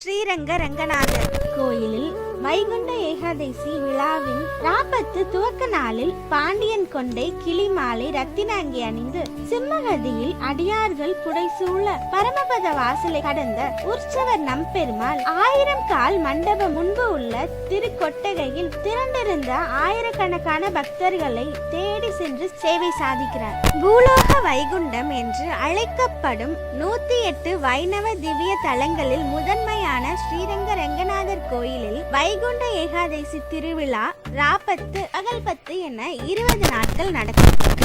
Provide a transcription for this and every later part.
ஸ்ரீரங்க ரங்கநாதர் கோயிலில் வைகுண்ட ஏகாதசி விழாவின் ராபத்து துவக்க நாளில் பாண்டியன் கொண்டை கிளிமாலை ரத்தினாங்கி அணிந்து சிம்மகதியில் அடியார்கள் புடைசூழ பரமபத வாசலை கடந்த உற்சவர் நம்பெருமாள் ஆயிரம் கால் மண்டபம் முன்பு உள்ள திருக்கொட்டகையில் திரண்டிருந்த ஆயிரக்கணக்கான பக்தர்களை தேடி சென்று சேவை சாதிக்கிறார். பூலோக வைகுண்டம் என்று அழைக்கப்படும் நூத்தி எட்டு வைணவ திவ்ய தலங்களில் முதன்மையான ஸ்ரீரங்க ரங்கநாதர் கோயிலில் வைகுண்ட ஏகாதசி திருவிழா ராபத்து அகல்பத்து என இருபது நாட்கள் நடக்கும்.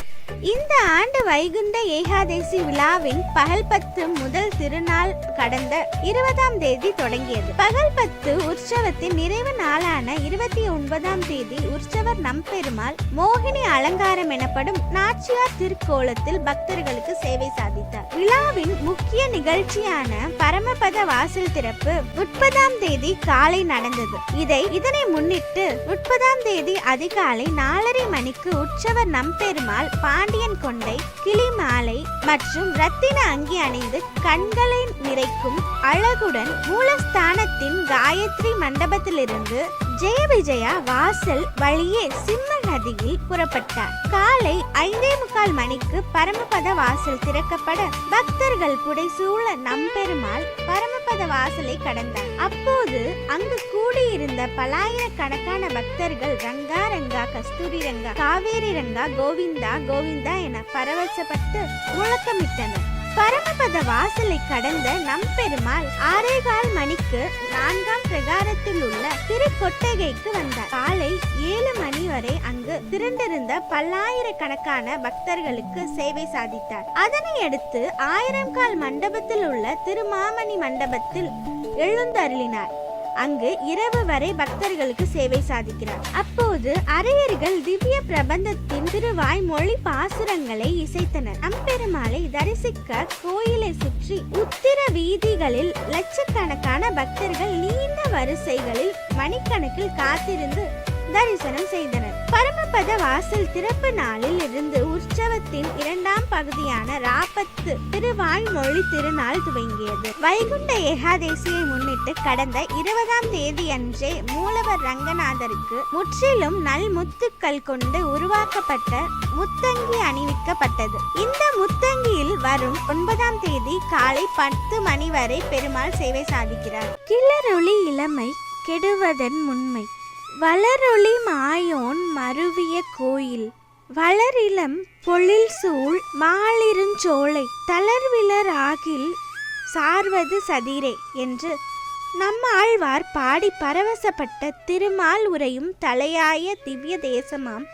இந்த ஆண்டு வைகுண்ட ஏகாதசி விழாவின் பகல் பத்து முதல் திருநாள் கடந்த இருபதாம் தேதி தொடங்கியது. பகல் பத்து உற்சவத்தின் நிறைவு நாளான இருபத்தி ஒன்பதாம் தேதி உற்சவர் நம்பெருமாள் மோகினி அலங்காரம் எனப்படும் நாச்சியார் திருக்கோலத்தில் பக்தர்களுக்கு சேவை சாதித்தார். விழாவின் முக்கிய நிகழ்ச்சியான பரமபத வாசல் திறப்பு முப்பதாம் தேதி காலை நடந்தது. இதை இதனை முன்னிட்டு முப்பதாம் தேதி அதிகாலை நாலரை மணிக்கு உற்சவர் நம்பெருமாள் பாண்டியன் கொண்டை கிளி மாலை மற்றும் ரத்தின அங்கி அணிந்து கண்களை நிறைக்கும் அழகுடன் மூலஸ்தானத்தின் காயத்ரி மண்டபத்திலிருந்து ஜெய விஜயா வாசல் வழியே சிம்ம நதியில் புறப்பட்டார். காலை ஐந்தே முக்கால் மணிக்கு பரமபத வாசல் திறக்கப்பட பக்தர்கள் புடைசூழ நம்பெருமாள் பரம பரமபத வாசலை கடந்தார். அப்போது அங்கு கூடியிருந்த பலாயிரக்கணக்கான பக்தர்கள் ரங்கா ரங்கா கஸ்தூரி ரங்கா காவேரி ரங்கா கோவிந்தா கோவிந்தா என பரவசப்பட்டு முழக்கமிட்டனர். பரமபத வாசலை கடந்த நம்பெருமாள் ஆறேகால் மணிக்கு நான்காம் பிரகாரத்தில் உள்ள திருக்கொட்டகைக்கு வந்தார். காலை ஏழு மணி திரண்டிருந்த பல்லாயிரக்கணக்கான பக்தர்களுக்கு சேவை சாதித்தார். அதனை அடுத்து ஆயிரம் கால் மண்டபத்தில் உள்ள திருமாமணி மண்டபத்தில் எழுந்தருளினார். அங்கு இரவு வரை பக்தர்களுக்கு சேவை சாதிக்கிறார். அப்போது அரையர்கள் திவ்ய பிரபந்தத்தின் திருவாய் மொழி பாசுரங்களை இசைத்தனர். அம்பெருமாளை தரிசிக்க கோயிலை சுற்றி உத்திர வீதிகளில் லட்சக்கணக்கான பக்தர்கள் நீண்ட வரிசைகளில் மணிக்கணக்கில் காத்திருந்து தரிசனம் செய்தனர். பரமபத வாசல் திறப்பு நாளில் இருந்து உற்சவத்தின் இரண்டாம் பகுதியான ராபத்து திருவாய்மொழி திருநாள் துவங்கியது. வைகுண்ட ஏகாதசியை முன்னிட்டு கடந்த இருபதாம் தேதி அன்றே மூலவர் ரங்கநாதருக்கு முற்றிலும் நல் முத்துக்கள் கொண்டு உருவாக்கப்பட்ட முத்தங்கி அணிவிக்கப்பட்டது. இந்த முத்தங்கியில் வரும் ஒன்பதாம் தேதி காலை பத்து மணி வரை பெருமாள் சேவை சாதிக்கிறார். கிளரொளி இளமை கெடுவதன் முன்மை. வளரொளி மாயோன் மருவிய கோயில். வளரிளம் பொழில் சூழ் மாலிருஞ்சோலை தளர்விலர் ஆகில் சார்வது சதிரே என்று நம்மாழ்வார் பாடி பரவசப்பட்ட திருமால் உரையும் தலையாய திவ்ய தேசமாம்.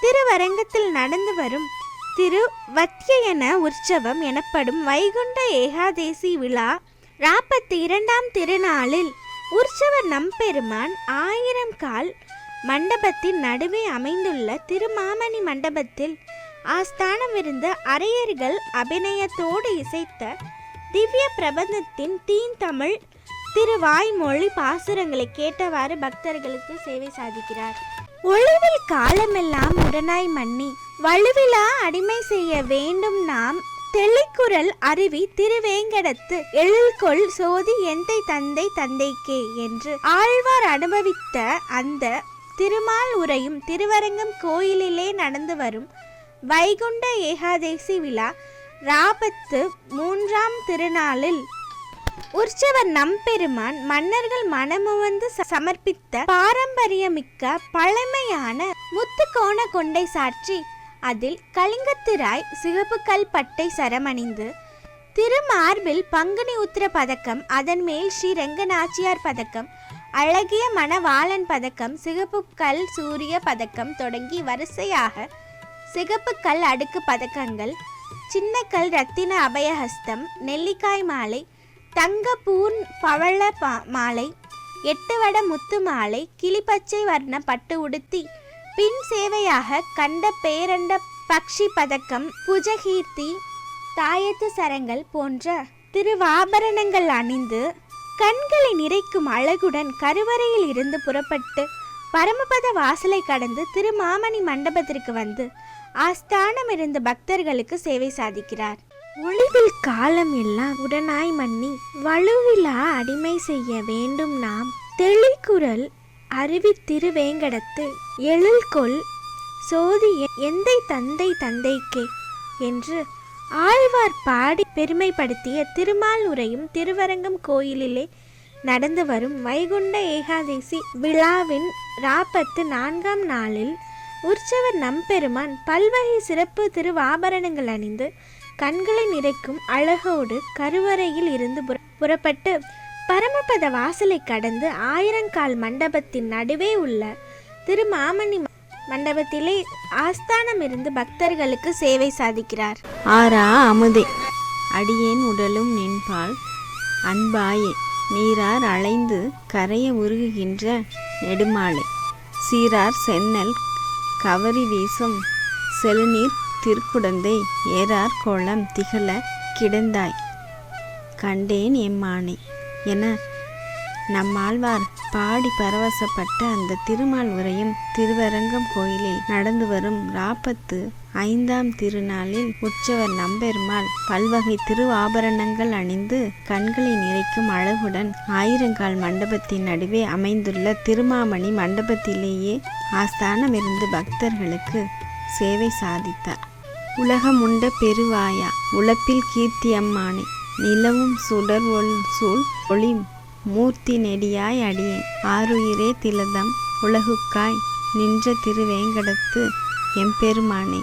திருவரங்கத்தில் நடந்து வரும் திரு வத்தியன உற்சவம் எனப்படும் வைகுண்ட ஏகாதேசி விழா நாற்பத்தி இரண்டாம் திருநாளில் உற்சவர் நம்பெருமான் ஆயிரம் கால் மண்டபத்தின் நடுவே அமைந்துள்ள திருமாமணி மண்டபத்தில் ஆஸ்தானம் இருந்த அரையர்கள் அபிநயத்தோடு இசைத்த திவ்ய பிரபந்தத்தின் தீன் தமிழ் திருவாய்மொழி பாசுரங்களை கேட்டவாறு பக்தர்களுக்கு சேவை சாதிக்கிறார். ஒளிவில் காலமெல்லாம் உடனாய் மன்னி வலுவிலா அடிமை செய்ய வேண்டும் நாம் தெளிக்குரல் அருவி திருவேங்கடத்து எழில்கொள் சோதி எந்தை தந்தை தந்தைக்கே என்று ஆழ்வார் அனுபவித்த அந்த திருமால் உரையும் திருவரங்கம் கோயிலிலே நடந்து வரும் வைகுண்ட ஏகாதேசி விழா ராபத்து மூன்றாம் திருநாளில். உற்சவர் நம்பெருமான் மன்னர்கள் மனமுவந்து ச- சமர்ப்பித்த பாரம்பரியமிக்க பழமையான முத்துக்கோண கொண்டை சாற்றி அதில் கலிங்கத்திராய் சிகப்பு கல் பட்டை சரமணிந்து திருமார்பில் பங்குனி உத்திர பதக்கம் அதன் மேல் ஸ்ரீ ரெங்கநாச்சியார் பதக்கம் அழகிய மணவாளன் பதக்கம் சிகப்பு கல் சூரிய பதக்கம் தொடங்கி வரிசையாக சிகப்பு கல் அடுக்கு பதக்கங்கள் சின்ன கல் ரத்தின அபயஹஸ்தம் நெல்லிக்காய் மாலை தங்க பூன் பவள பா- மாலை எட்டு வட முத்து மாலை கிளிப்பச்சை வர்ண பட்டு உடுத்தி பின் சேவையாக கண்ட பேரண்ட பக்ஷி பதக்கம் புஜகீர்த்தி தாயத்து சரங்கள் போன்ற திருவாபரணங்கள் அணிந்து கண்களை நிறைக்கும் அழகுடன் கருவறையில் இருந்து புறப்பட்டு பரமபத வாசலை கடந்து திருமாமணி மண்டபத்திற்கு வந்து ஆஸ்தானம் இருந்த பக்தர்களுக்கு சேவை சாதிக்கிறார். ஒளிவில் காலம் எல்லாம் உடனாய் மன்னி வலுவிலா அடிமை செய்ய வேண்டும் நாம். தெளிக்குரல் அறிவித்திருவேங்கடத்து எழில்கொள் சோதி எந்தை தந்தை தந்தைக்கே என்று ஆழ்வார் பாடி பெருமைப்படுத்திய திருமால் உரையும் திருவரங்கம் கோயிலிலே நடந்து வரும் வைகுண்ட ஏகாதசி விழாவின் ராப்பத்து நான்காம் நாளில் உற்சவர் நம்பெருமான் பல்வகை சிறப்பு திருவாபரணங்கள் அணிந்து கண்களை நிறைக்கும் அழகோடு கருவறையில் இருந்து புற- புறப்பட்டு பரமபத வாசலை கடந்து ஆயிரங்கால் மண்டபத்தின் நடுவே உள்ள திருமாமணி மண்டபத்திலே ஆஸ்தானம் இருந்து பக்தர்களுக்கு சேவை சாதிக்கிறார். ஆரா அமுதே. அடியேன் உடலும் நின்பால் அன்பாயே நீரார் அலைந்து கரைய உருகுகின்ற நெடுமாலை. சீரார் சென்னல் கவரி வீசும் செழுநீர் திருக்குடந்தை. ஏறார் கோலம் திகழ கிடந்தாய். கண்டேன் எம்மானை. என நம்மாழ்வார் பாடி பரவசப்பட்ட அந்த திருமால் உரையும் திருவரங்கம் கோயிலில் நடந்து வரும் ராப்பத்து ஐந்தாம் திருநாளில் உற்சவர் நம்பெருமாள் பல்வகை திரு ஆபரணங்கள் அணிந்து கண்களை நிறைக்கும் அழகுடன் ஆயிரங்கால் மண்டபத்தின் நடுவே அமைந்துள்ள திருமாமணி மண்டபத்திலேயே ஆஸ்தானம் இருந்து பக்தர்களுக்கு சேவை சாதித்தார். உலகமுண்ட பெருவாயா உழப்பில் கீர்த்தி அம்மானே. நிலவும் சுடர் ஒள் சூழ் ஒளி மூர்த்தி நெடியாய் அடியேன் ஆருயிரே திலதம் உலகுக்காய் நின்ற திருவேங்கடத்து எம்பெருமானே.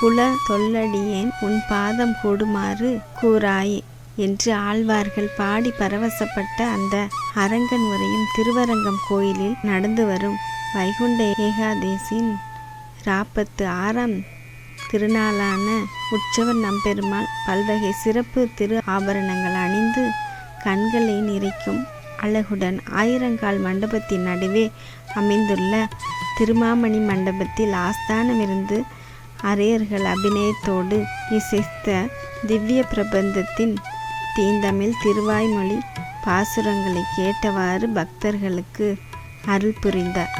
குல தொல்லடியேன் உன் பாதம் கூடுமாறு கூறாயே. என்று ஆழ்வார்கள் பாடி பரவசப்பட்ட அந்த அரங்கன் உரையும் திருவரங்கம் கோயிலில் நடந்து வரும் வைகுண்ட ஏகாதேசின் ராப்பத்து ஆறாம் திருநாளான உற்சவர் நம்பெருமாள் பல்வகை சிறப்பு திரு ஆபரணங்கள் அணிந்து கண்களை நிறைக்கும் அழகுடன் ஆயிரங்கால் மண்டபத்தின் நடுவே அமைந்துள்ள திருமாமணி மண்டபத்தில் ஆஸ்தானமிருந்து அரையர்கள் அபிநயத்தோடு இசைத்த திவ்ய பிரபந்தத்தின் தீந்தமிழ் திருவாய்மொழி பாசுரங்களை கேட்டவாறு பக்தர்களுக்கு அருள் புரிந்தார்.